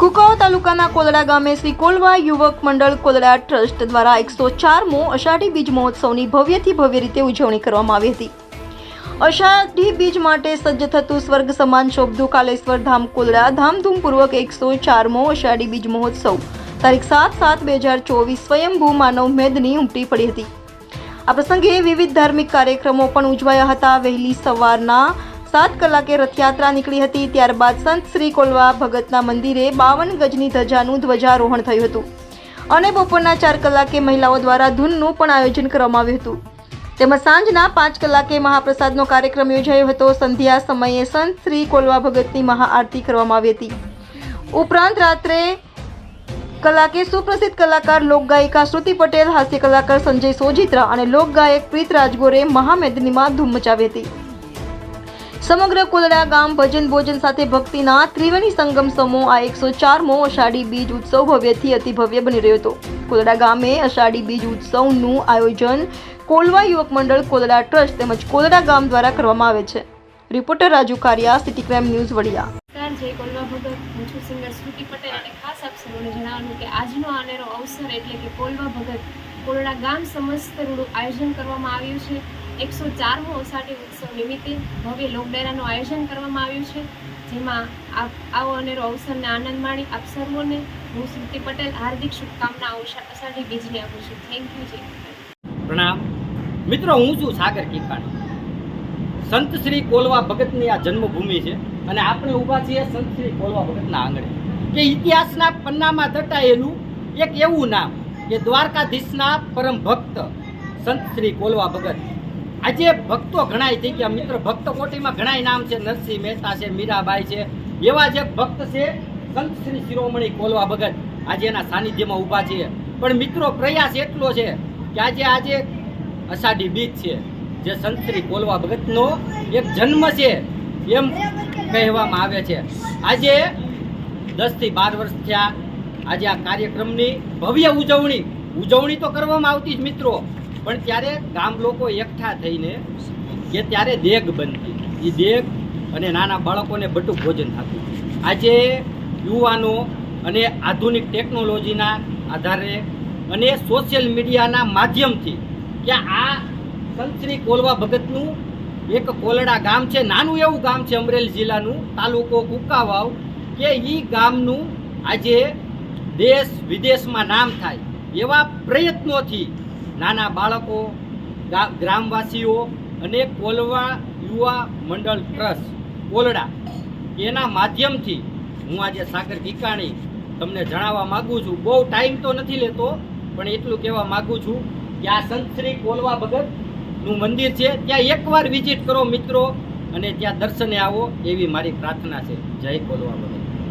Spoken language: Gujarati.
કુકાઓ તાલુકાના કોલડા ગામે શ્રી કોલવા યુવક મંડળ કોલડા ટ્રસ્ટ દ્વારા એકસો ચારમો અષાઢી બીજ મહોત્સવની ભવ્યથી ભવ્ય રીતે ઉજવણી કરવામાં આવી હતી. અષાઢી બીજ માટે સજ્જ થતું સ્વર્ગ સમાન શોભધુ કાલેશ્વર ધામ કોલડા ધામધૂમપૂર્વક એકસો ચારમો અષાઢી બીજ મહોત્સવ, તારીખ સાત સાત બે હજાર ચોવીસ સ્વયંભૂ માનવ મેદની ઉમટી પડી હતી. આ પ્રસંગે વિવિધ ધાર્મિક કાર્યક્રમો પણ ઉજવાયા હતા. વહેલી સવારના સાત કલાકે રથયાત્રા નીકળી હતી, ત્યારબાદ સંત શ્રી કોલવા ભગતના મંદિરે બાવન ગજની ધજાનું ધ્વજારોહણ થયું હતું. અને બપોરના ચાર કલાકે મહિલાઓ દ્વારા ધૂનનું પણ આયોજન કરવામાં આવ્યું હતું. તેમજ સાંજના પાંચ કલાકે મહાપ્રસાદનો કાર્યક્રમ યોજાયો હતો. સંધ્યા સમયે સંત શ્રી કોલવા ભગતની મહાઆરતી કરવામાં આવી હતી. ઉપરાંત રાત્રે કલાકે સુપ્રસિદ્ધ કલાકાર, લોકગાયિકા શ્રુતિ પટેલ, હાસ્ય કલાકાર સંજય સોજિત્રા અને લોકગાયક પ્રીત રાજગોરે મહામેદનીમાં ધૂમ મચાવી હતી. સમગ્ર કોલડા ગામ ભજન ભોજન સાથે ભક્તિના ત્રિવેણી સંગમ સમૂહ આ એકસો ચારમો અષાઢી બીજ ઉત્સવ ભવ્યથી અતિ ભવ્ય બની રહ્યો હતો. કોદડા ગામે અષાઢી બીજ ઉત્સવનું આયોજન કોલવા યુવક મંડળ કોલડા ટ્રસ્ટ તેમજ કોલડા ગામ દ્વારા કરવામાં આવે છે. Reporter Raju Kariya, city crime news Vadia. Kolva Bhagat. હું છું સિંગર શ્રુતિ પટેલ અને ખાસ આપ સૌને જણાવવાનું કે આજનો આનેરો અવસર એટલે કે કોલવા ભગત કોલડા ગામ સમસ્ત આયોજન કરવામાં આવ્યું છે. એકસો ચારમો અષાઢી ઉત્સવ નિમિત્તે ભવ્ય લોકડાયરાનું આયોજન કરવામાં આવ્યું છે. જેમાં આવો અનેરો અવસરને આનંદ માણી આપ સર્વોને હું શ્રુતિ પટેલ. હાર્દિક શુભકામના અષા- અષાઢી બીજની આપું છું. થેન્ક યુ જય પ્રણામ. મિત્રો, હું છું સાગર કિકાણી સંત શ્રી કોલવા ભગતની આ જન્મભૂમિ છે અને આપણે ઊભા છીએ સંત શ્રી કોલવા ભગતના આંગણે. કે ઇતિહાસના પન્નામાં દટાયેલું એક એવું નામ કે દ્વારકાધીશના પરમ ભક્ત સંત શ્રી કોલવા ભગત આજે ભક્તો ઘણાય થઈ ગયા મિત્ર ભક્ત કોટીમાં ઘણાય નામ છે. નરસિંહ મહેતા છે, મીરાબાઈ છે. એવા જે ભક્ત છે, સંત શ્રી શિરોમણી કોલવા ભગત. આજે એના સાનિધ્યમાં ઊભા છીએ. પણ મિત્રો પ્રયાસ એટલો છે કે આજે આજે અષાઢી બીજ છે, જે સંત શ્રી કોલવા ભગતનો એક જન્મ છે એમ કહેવામાં આવે છે. આજે દસથી બાર વર્ષ થયા. આજે આ કાર્યક્રમની ભવ્ય ઉજવણી. ઉજવણી તો કરવામાં આવતી જ મિત્રો. પણ ત્યારે ગામ લોકો એકઠા થઈને કે ત્યારે દેગ બનતી એ દેગ અને નાના બાળકોને બધું ભોજન થતું આજે યુવાનો અને આધુનિક ટેકનોલોજીના આધારે અને સોશિયલ મીડિયાના માધ્યમથી કે આ સંત કોલવા ભગતનું એક કોલડા ગામ છે, નાનું એવું ગામ છે અમરેલી જિલ્લાનું, તાલુકો કુકાવાવ, કે એ ગામનું આજે દેશ વિદેશમાં નામ થાય એવા પ્રયત્નોથી નાના બાળકો ગ્રામવાસીઓ અને કોલવા યુવા મંડળ ટ્રસ્ટ કોલડા. એના માધ્યમથી હું આજે સાગર કિકાણી તમને જણાવવા માગું છું. બહુ ટાઈમ તો નથી લેતો, પણ એટલું કહેવા માગું છું કે આ સંતશ્રી કોલવા ભગતનું મંદિર છે. ત્યાં એકવાર વિઝિટ કરો મિત્રો અને ત્યાં દર્શને આવો એવી મારી પ્રાર્થના છે. જય કોલવા ભગત.